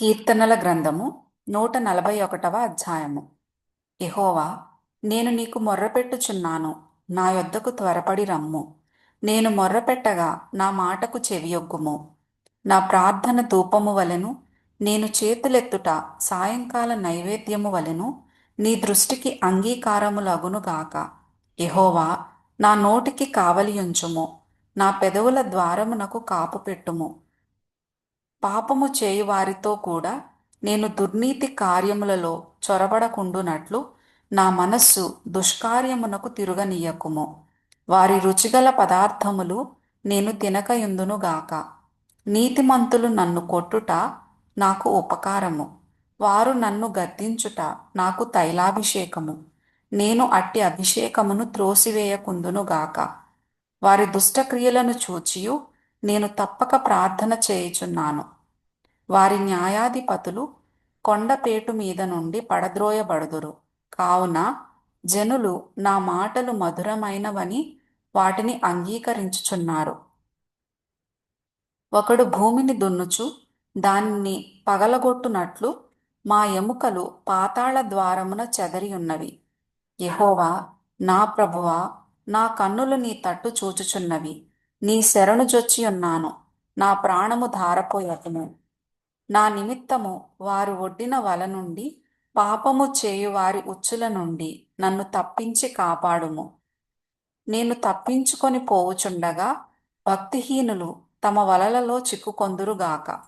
కీర్తనల గ్రంథము నూట నలభై ఒకటవ అధ్యాయము. యెహోవా నేను నీకు మొర్రపెట్టుచున్నాను నా యొద్దకు త్వరపడి రమ్ము. నేను మొర్రపెట్టగా నా మాటకు చెవియొగ్గుము నా ప్రార్థన ధూపము వలెను నేను చేతులెత్తుట సాయంకాల నైవేద్యము వలెను నీ దృష్టికి అంగీకారములగునుగాక యెహోవా నా నోటికి కావలియుంచుము నా పెదవుల ద్వారమునకు కాపు పెట్టుము. పాపము చేయువారితో కూడా నేను దుర్నీతి కార్యములలో చొరబడకుండునట్లు నా మనస్సు దుష్కార్యమునకు తిరుగనీయకుము. వారి రుచిగల పదార్థములు నేను తినకయుందునుగాక నీతిమంతులు నన్ను కొట్టుట నాకు ఉపకారము. వారు నన్ను గద్దించుట నాకు తైలాభిషేకము. నేను అట్టి అభిషేకమును త్రోసివేయకుందునుగాక వారి దుష్టక్రియలను చూచియు నేను తప్పక ప్రార్థన చేయుచున్నాను. వారి న్యాయాధిపతులు కొండపేటు మీద నుండి పడద్రోయబడుదురు. కావున జనులు నా మాటలు మధురమైనవని వాటిని అంగీకరించుచున్నారు. ఒకడు భూమిని దున్నుచు దానిని పగలగొట్టునట్లు మా ఎముకలు పాతాళ ద్వారమున చెదరి ఉన్నవి నా ప్రభువా నా కన్నులు నీ తట్టు చూచుచున్నవి. నీ శరణు జొచ్చి ఉన్నాను. నా ప్రాణము ధారపోయకుము నా నిమిత్తము వారు ఒడ్డిన వల నుండి పాపము చేయు వారి ఉచ్చుల నుండి నన్ను తప్పించి కాపాడుము. నేను తప్పించుకొని పోవుచుండగా భక్తిహీనులు తమ వలలలో చిక్కుకొందురుగాక.